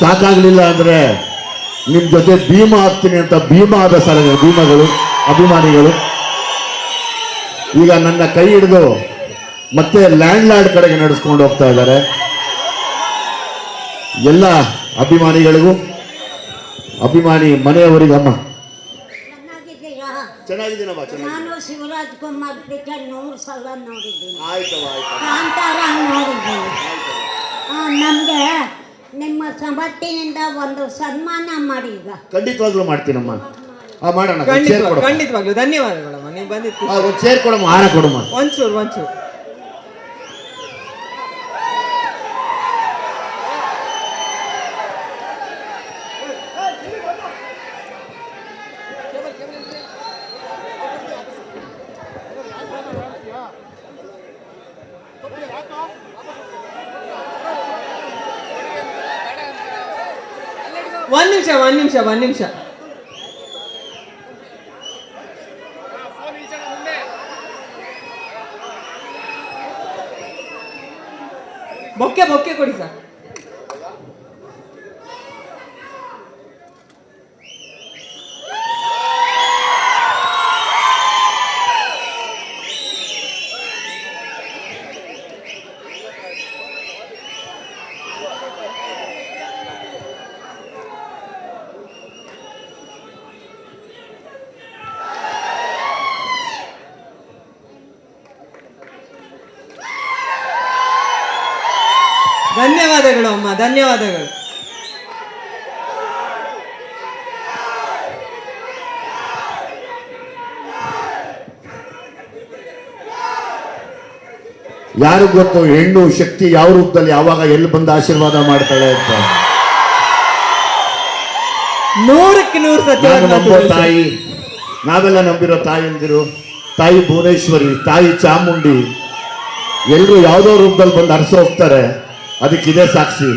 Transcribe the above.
ಸಾಕಾಗ್ಲಿಲ್ಲ ಅಂದರೆ ನಿಮ್ಮ ಜೊತೆ ಭೀಮ ಆಗ್ತೀನಿ ಅಂತ ಭೀಮ ಆದ ಸಲ ಭೀಮಗಳು ಅಭಿಮಾನಿಗಳು. ಈಗ ನನ್ನ ಕೈ ಹಿಡಿದು ಮತ್ತೆ ಲ್ಯಾಂಡ್ ಲಾರ್ಡ್ ಕಡೆಗೆ ನಡೆಸ್ಕೊಂಡು ಹೋಗ್ತಾ ಇದ್ದಾರೆ. ಎಲ್ಲ ಅಭಿಮಾನಿಗಳಿಗೂ ಅಭಿಮಾನಿ ಮನೆಯವರಿಗಮ್ಮ. ಚೆನ್ನಾಗಿದ್ದೀನಮ್ಮ ನಾನು ಶಿವರಾಜ್ ಕುಮಾರ್ ಪೀಠ ನೂರು ಸಲ ನೋಡಿದ್ದೀನಿ. ಕಾಂತಾರ ನೋಡಿದ್ದೀನಿ. ಸಮರ್ಥಿಯಿಂದ ಒಂದು ಸನ್ಮಾನ ಮಾಡಿ ಈಗ. ಖಂಡಿತವಾಗ್ಲೂ ಮಾಡ್ತೀನಮ್ಮ. ಆ ಮಾಡೋಣ ಚೇರ್ ಖಂಡಿತವಾಗ್ಲು ಕೊಡಮ್ಮ ಖಂಡಿತವಾಗ್ಲು. ಧನ್ಯವಾದಗಳಮ್ಮ. ನೀವು ಬಂದಿದ್ದು ಆ, ಒಂದ್ ಚೇರ್ ಕೊಡಮ್ಮ ಹಾರ ಕೊಡಮ್ಮ. ಒಂಚೂರು ಒಂಚೂರು. ಒಂದ್ ನಿಮಿಷ ಒಂದ್ ನಿಮಿಷ ಒಂದ್ ನಿಮಿಷ. ಬೊಕ್ಕೆ ಬೊಕ್ಕೆ ಕೊಡಿ ಸರ್. ಧನ್ಯವಾದಗಳು ಅಮ್ಮ ಧನ್ಯವಾದಗಳು. ಯಾರು ಗೊತ್ತು ಹೆಣ್ಣು ಶಕ್ತಿ ಯಾವ ರೂಪದಲ್ಲಿ ಯಾವಾಗ ಎಲ್ಲಿ ಬಂದು ಆಶೀರ್ವಾದ ಮಾಡ್ತಾಳೆ ಅಂತ? ನೂರಕ್ಕೆ ನೂರು ನಾನು ನಂಬೋ ತಾಯಿ ನಾವೆಲ್ಲ ನಂಬಿರೋ ತಾಯಂದಿರು ತಾಯಿ ಭುವನೇಶ್ವರಿ ತಾಯಿ ಚಾಮುಂಡಿ ಎಲ್ಲರೂ ಯಾವುದೋ ರೂಪದಲ್ಲಿ ಬಂದು ಹರಿಸಿ ಹೋಗ್ತಾರೆ. ಅದಕ್ಕಿದೆ ಸಾಕ್ಷಿ